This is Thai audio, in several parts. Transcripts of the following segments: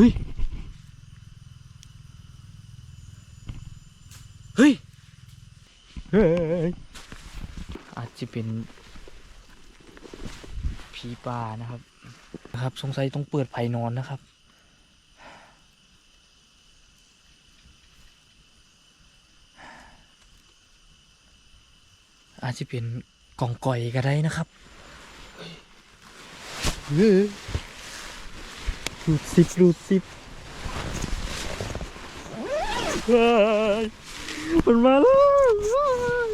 เฮ้ย เฮ้ย เฮ้ย อาจจะเป็นผีป่านะครับ นะครับ สงสัยต้องเปิดไผ่นอนนะครับอาจจะเป็นกล่องก่อยก็ได้นะครับเฮ้ย รูดซิปรูดซิปเฮ้ยมันมาแล้ว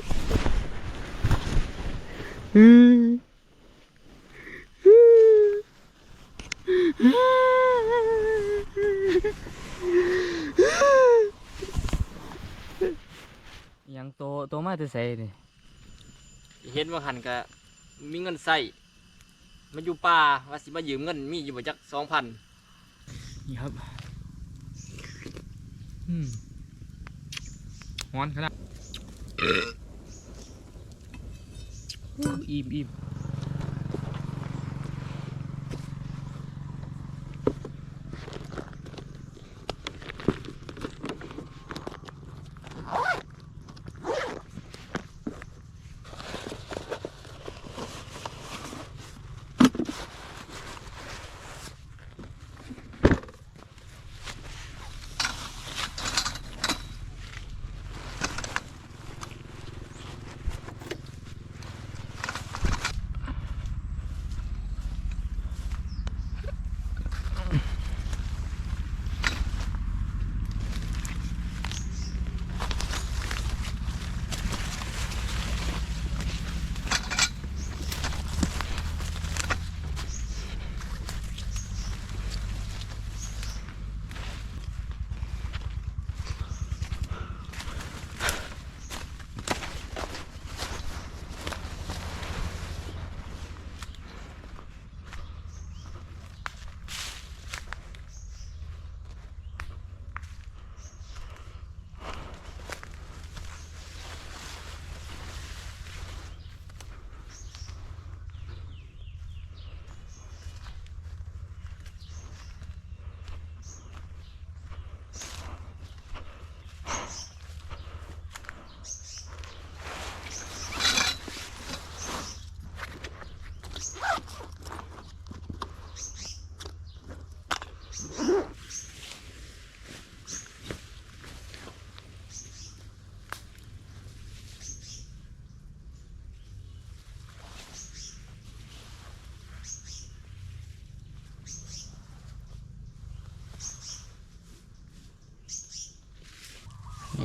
ยังโตโตมาจะใส่นี่เห็นว่าหันก็มีเงินใส่มาอยู่ป่าว่าสิมายืมเงินมีอยู่บ่จักสองพัน นี่ครับอืมฮ้อนขนาดอู้อิ่มอิ่ม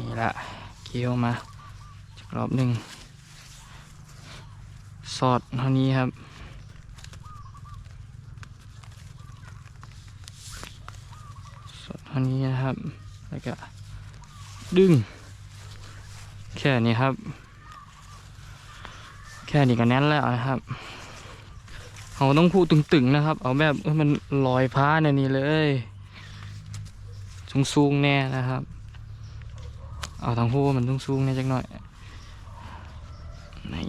นี่ละเคี่ยวมาจากรอบหนึ่งสอดเท่านี้ครับสอดเท่านี้นะครับ แล้วก็ดึง แค่นี้ครับ แค่นี้ก็แน่นแล้วนะครับเราต้องพูดตึงๆนะครับ เอาแบบมันลอยพ้าในนี้เลยสูงๆแน่นะครับ เอาทางพูมันต้องสูงๆแน่จักหน่อยนี่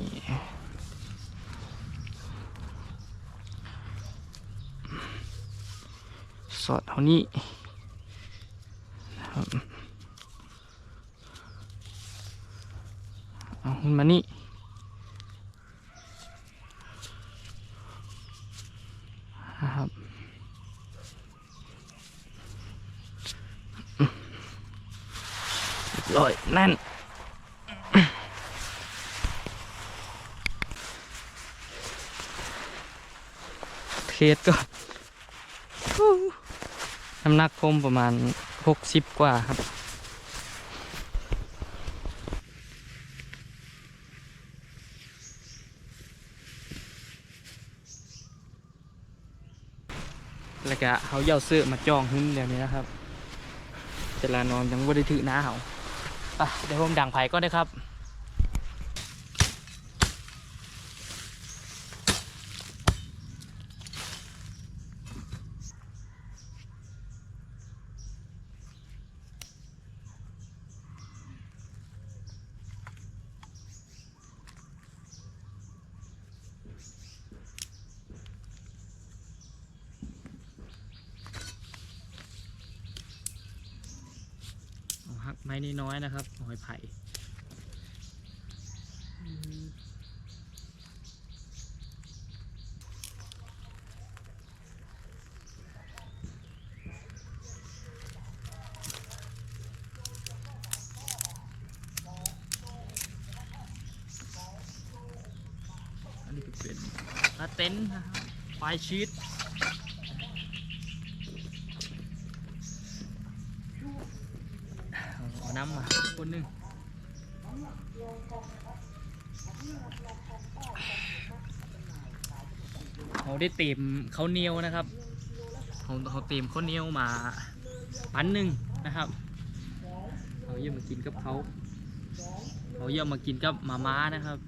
สอดเท่านี้นะครับเอาขึ้นมานี่นะครับเรี ยบร้ยนั่น เทสก็น้ำหนักคมประมาณหกสิบกว่าครับแล้วก็เขาเย่าเสื้อมาจองหึ้นเดี๋ยวนี้นะครับเวลานอนยังไม่ได้ถือหน้าเขา เดี๋ยวผมดังไผ่ก็ได้ครับ น้อยนะครับ หอยไผ่อันนี้ก็เป็นลาเต็นท์นะครับไฟชีตาน้ำมาคนหนึ่งเขา ได้เต็มข้าวเหนียวนะครับเขาเขาเต็มข้าวเหนียวมาปันหนึ่งนะครับเขาเยี่ยมมากินกับเขาเขาเยี่ยมมากินกับมาม่านะครับ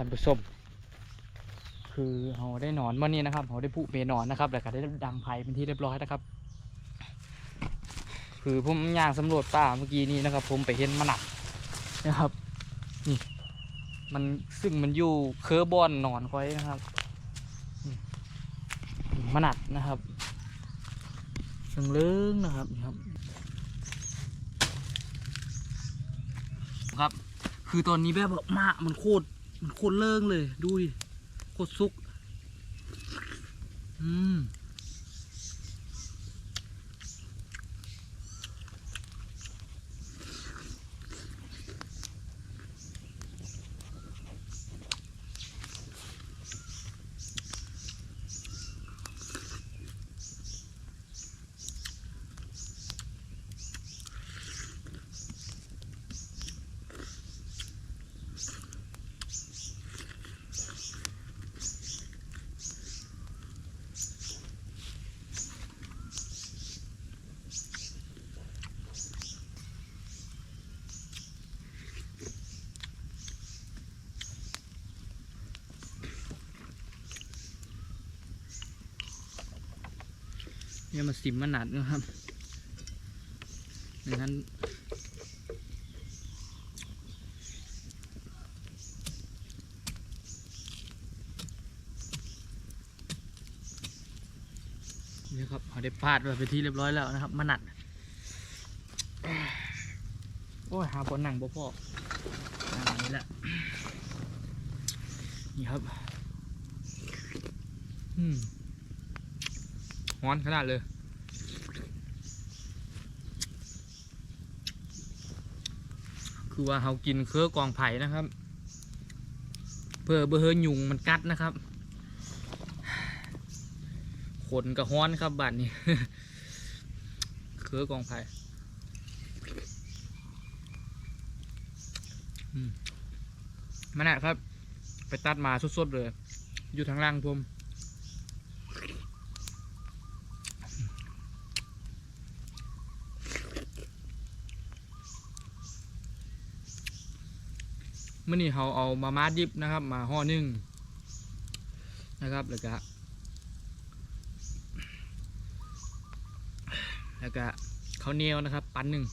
ท่านผู้ชมคือเราได้นอนวันนี้นะครับเราได้ผู้เปนอนนะครับแล้วก็ได้ดังไฟเป็นที่เรียบร้อยนะครับ คือผมย่างสำรวจป่าเมื่อกี้นี้นะครับ ผมไปเห็นมันหนักนะครับนี่มันซึ่งมันอยู่เคอร์บอนนอนคอยนะครับมันหนักนะครับซึ่งเลื้งนะครับนี่ครับ ครับ คือตอนนี้แบบว่าหมามันโคตร โคตรเลิงเลย ดูดิโคตรซุก อืม เนี่มาสิมมันหนัดนะครับดังนั้นนี่ครับเขาได้พาดไปเป็นที่เรียบร้อยแล้วนะครับมันหนัดโอ้ยหาบนหนังบ่พออ่านี่แหละนี่ครับ อืม ฮ้อนขนาดเลยคือว่าเรากินเครือกองไผ่นะครับ เพื่อเบอร์ยุงมันกัดนะครับขนกระฮ้อนครับบัดนี้เครือกองไผ่มมันนะครับ ไปตัดมาสดๆเลย อยู่ทางล่างผม มื่อนี้เขาเอามามาดิบนะครับ มาห่อหนึ่งนะครับแล้วก็แล้วก็ข้าวเหนียวนะครับ ปันหนึ่ง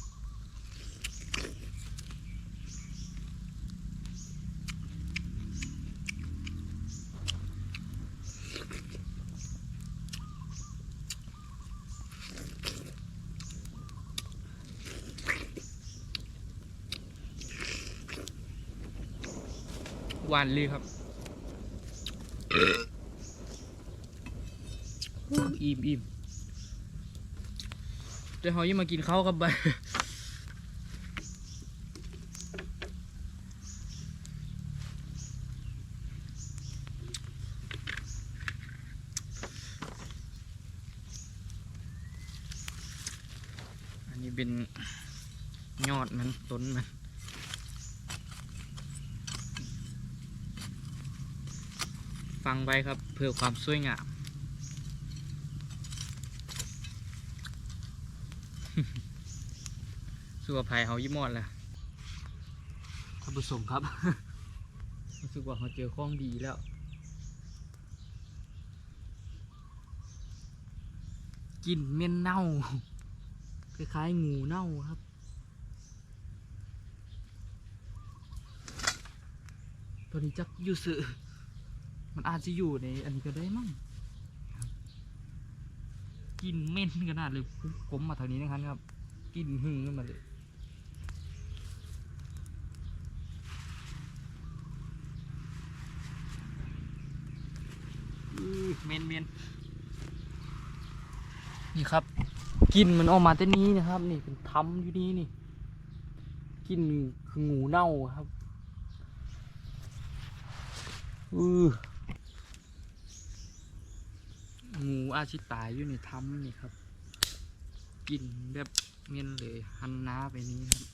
วานเลยครับอู้อิ่มอิ่มเดี๋ยวเขายังมากินข้าวกับใบอันนี้เป็นยอดมันต้นมัน ฟังไว้ครับ เพื่อความสวยงามสุขภัยเขายิ้มมอดแหละท่านผู้ชมครับรู้สึกว่าเขาเจอข้องดีแล้วกลินเหม็นเน่า คล้ายๆงูเน่าครับ ตอนนี้จักอยู่สื่อ มันอาจจะอยู่ในอันนี้ก็ได้มั้งกินเม็นขนาดเลยผมมาทางนี้นะครับครับ กินหึงขึ้นมาเลยเมนเมนนี่ครับกินมันออกมาแต่นี้นะครับ นี่เป็นทำอยู่นี่นี่กินคืองูเน่าครับอือ งู อาชิตายอยู่ในถ้ำนี่ครับกินแบบเมียนเลยหันหน้าไปนี้ครับ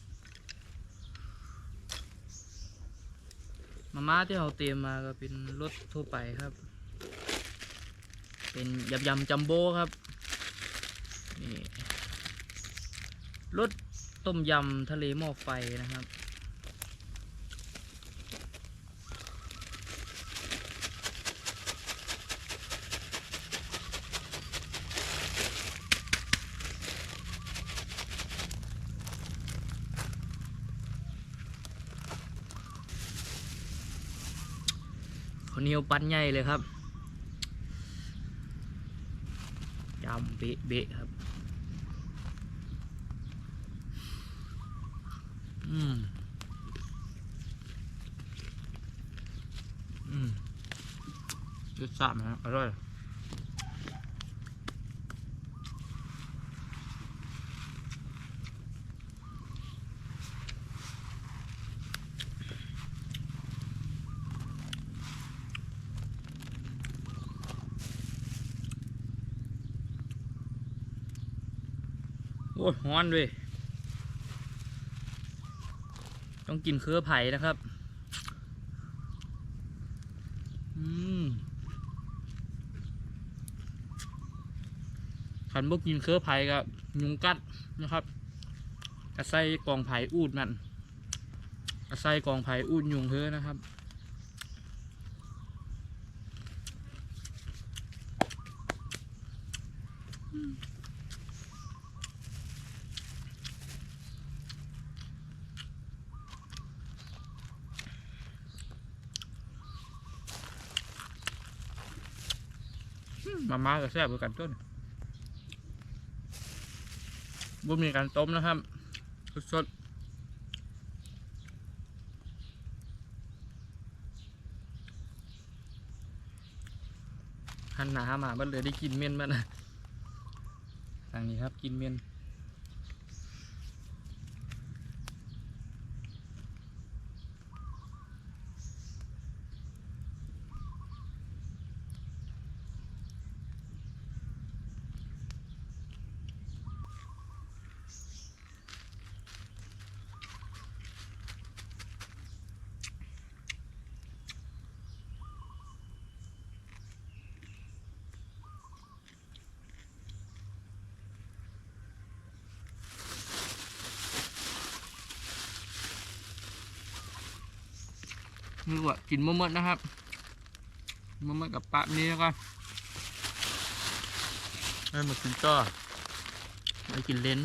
มาม่าที่เราเตรียมมาก็เป็นรสทั่วไปครับ เป็นยำยำจัมโบ้ครับนี่รสต้มยำทะเลหม้อไฟนะครับ นียวปั้นใหญ่เลยครับจำเบะเบะครับ อืม อืมรสชาตินะอร่อย โอ้ยฮ้อนด้วยต้องกินเครือไผ่นะครับ อืมขันบกกินเครือไผ่กับยุงกัดนะครับกระไส้กองไผ่อูดมันกระไส้กองไผ่อูดยุงเฮ้อนะครับมาม่าก็แซ่บเหมือนกันต้นบ่มีการต้มนะครับ สดๆหันหนามาบัดเลยได้กินเมี่ยนบ้านะทางนี้ครับกินเมี่ยน นี่ว่ากินมะม่วนะครับมะม่วกับปลานี้แล้วก็ให้มากินก็ไปกินเลน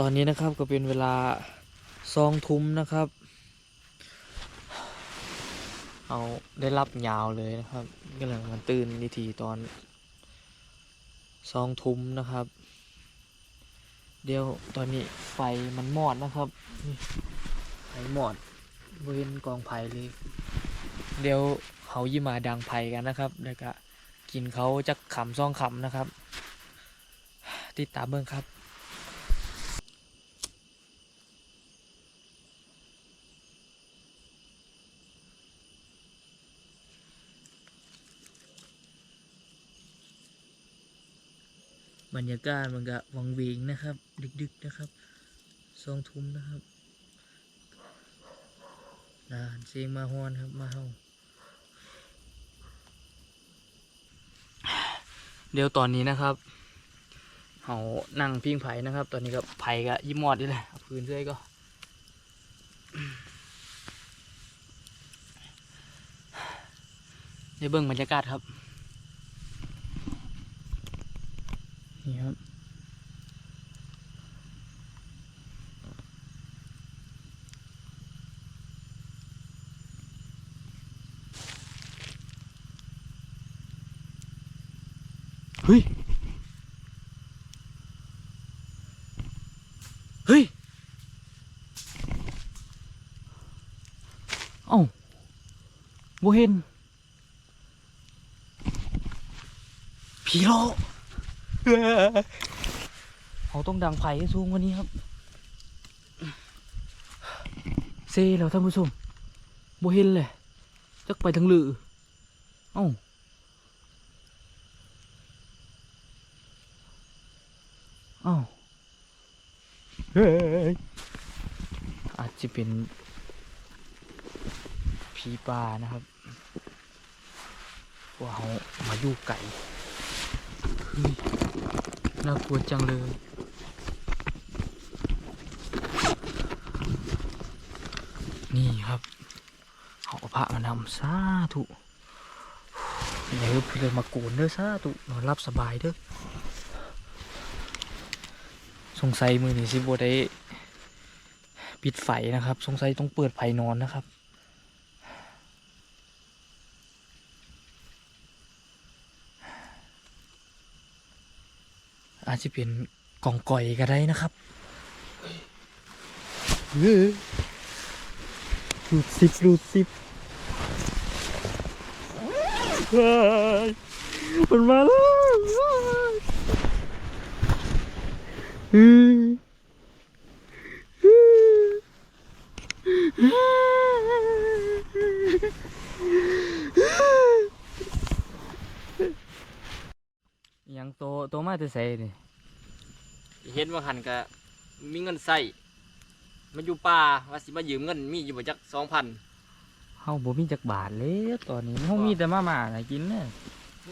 ตอนนี้นะครับก็เป็นเวลาซองทุ่มนะครับ เอาได้รับยาวเลยนะครับกำลังมันตื่นนิทีตอนซองทุ่มนะครับ เดี๋ยวตอนนี้ไฟมันมอดนะครับไฟมอดบริเวณกองไผ่เลย เดี๋ยวเขายิมาดังไผ่กันนะครับแล้วก็กินเขาจะขำซองขำนะครับ ติดตามเบิ่งครับ บรรยากาศมันก็วังเวงนะครับ ดึกๆนะครับสองทุ่มนะครับนานเสียงมาฮอนครับมาเฮาเดี๋ยวตอนนี้นะครับเฮานั่งพิงไผ่นะครับ ตอนนี้ก็ไผ่ก็ยิ้มมอดนี่แหละพื้นเสื้อก็เดี๋ยวเบิ่งบรรยากาศครับ นี่ครับ เฮ้ย เฮ้ย เอ้าบ่เห็นผีหลอก เขาต้องดังไผ่ให้สูงกว่านี้ครับ เซ่แล้วท่านผู้ชมโบเห็นเลยจักไปทางลือเอ้าเอ้าเฮ้ยอาจจะเป็นผีป่านะครับว่าเขามาอยู่ไก่เฮ้ย น่ากลัวจังเลยนี่ครับเอาพระมานำสาธุอย่าเพิ่งเลยมาโกนเด้อสาธุนอนรับสบายเด้อสงสัยมือนี่สิบได้ปิดไฟนะครับ สงสัยต้องเปิดไฟนอนนะครับ อาจจะเป็นกล่องก่อยก็ได้นะครับเฮ้ยรูดซิปรูดซิปเฮ้ยมันมาแล้วยังโตโตมาจะใส่นี่ เห็นว่าหันก็มีเงินใส่มันอยู่ป่าว่าสิมายืมเงินมีอยู่บ่จักสองพันเฮาบ่มีจักบาทเลยตอนนี้เฮามีแต่มาม่าให้กินเนี่ย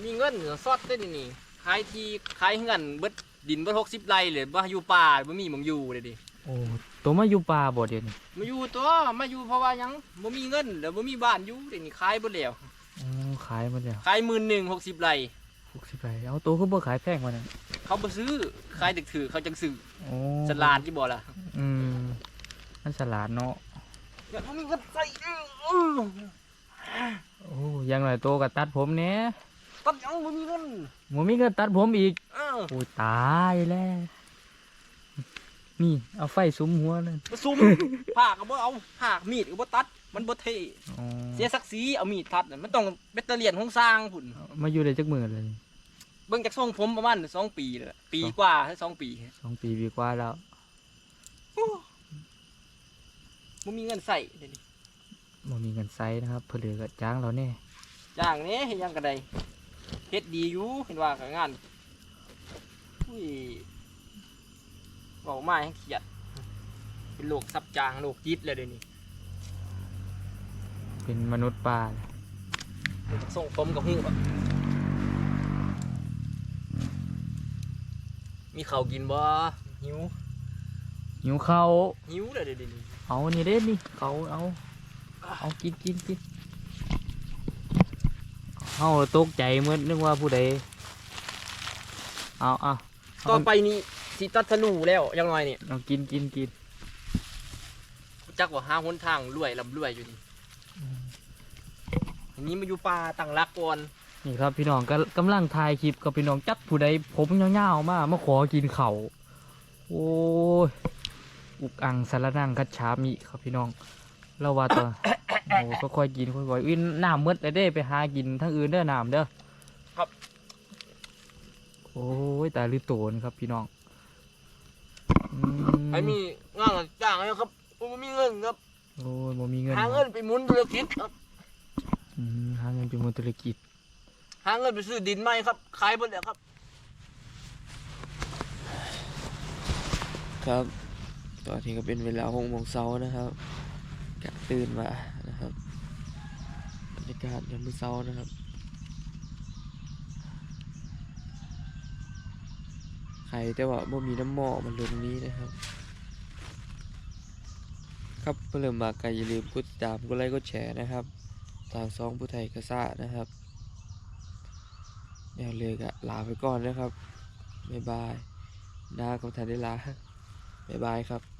มีเงินเหลือซอดได้นี่นี่ขายที่ขายเงินเบิดดินเบิดหกสิบไร่เลยบ่อยู่ป่าบ่มีหมองอยู่เลยดิโอ้โตมาอยู่ป่าบ่เดี๋ยวนี้มาอยู่ตัวมาอยู่เพราะว่าหยังบ่มีเงินแล้วบ่มีบ้านอยู่เดี๋ยวนี้ขายเบิดแล้วอ๋อขายหมดแล้วขายหมื่นหนึ่งหกสิบไร่60ไปเอาโตคือบ่ขายแพงกว่านั้น เขาบ่ซื้อขายดึกถือเขาจังซื้อโอ้สลาดที่บ่ล่ะอืมมันสลาดเนาะเดี๋ยวเขามีเงินใส่อื้อโอ้อยังหน่อยโตก็ตัดผมแหน่ตัดหยังบ่มีเงินบ่มีเงินตัดผมอีก เออโอ้ยตายแล้ว นี่เอาไฟซุ้มหัวนั่นมาซุ่มผ้าก็บ่เอาผ้ามีดก็บ่ตัด มันบ่เท่อ๋อเสียศักดิ์ศรีเอามีดทัดน่ะมันต้องแบตเตอรี่ยนของสร้างพุ่นมาอยู่ได้จักมื้อเลย เบิ่งจากทรงผมประมาณสองปีแล้วล่ะปีกว่าให้สองปีสองปีปีกว่าแล้วบ่มีเงินใส่เดี๋ยวนี้บ่มีเงินใช้นะครับเพื่อเหลือก็จ้างเราแน่อย่างนี้เฮ็ดหยังก็ได้เฮ็ดดีอยู่เห็นว่าก็งานอุ้ยเว้ามาให้เครียด เป็นโรคซับจางโรคจิตแล้วเดี๋ยวนี้ เป็นมนุษย์ป่าส่งผมกับหูอะ มีข้าวกินบ่หิวหิวข้าวหิวเลยเดี๋ยวนี้เอานี่เด้นี่เขาเอาเอากินกินกินเฮาตกใจเหมื่อนนึกว่าผู้ใดเอาเอาต่อไปนี้สิตัดสนูแล้วอยังน้อยนี่ลองกินกินกินจักว่าหาหนทางรวยลำรวยอยู่นี่อันนี้มาอยู่ป่าตั้งรักก่อน นี่ครับพี่น้องก็กำลังถ่ายคลิปกับพี่น้องจักผู้ใดผมยาวๆมามาขอกินเขาวโอ้ยอุกอังสารนังคัดฉามิครับพี่น้องเราว่าตัวโอ้ก็ค่อยกินค่อยบ่อยอุ้ยน้ำมืดเลยเด้ไปหากินทั้งอื่นเด้อน้ำเด้อครับ โอ้ยตายลือโตนครับพี่น้องอืใครมีงานจ้างไหมครับผมมีเงินครับโอ้ยบ่มีเงินหาเงินไปหมุนธุรกิจครับอืมหาเงินเป็นมูลธุรกิจ หาเงินไปซื้อดินใหมครับ ขายหมดแล้วครับ ครับ ตอนนี้ก็เป็นเวลาหกโมงเช้านะครับกะตื่นมานะครับบรรยากาศยามมื้อเช้านะครับ ใครแต่ว่าบ่มีน้ำหมอกมันลงนี้นะครับ ครับเพื่อเริ่มมาก็อย่าลืมกดติดตามกดไลค์กดแชร์นะครับ ทางซองผู้ไทยกระซ่านะครับ แนวเลยกะลาไปก่อนนะครับบ๊ายบายนากับทันได้ลาบ๊ายบายครับ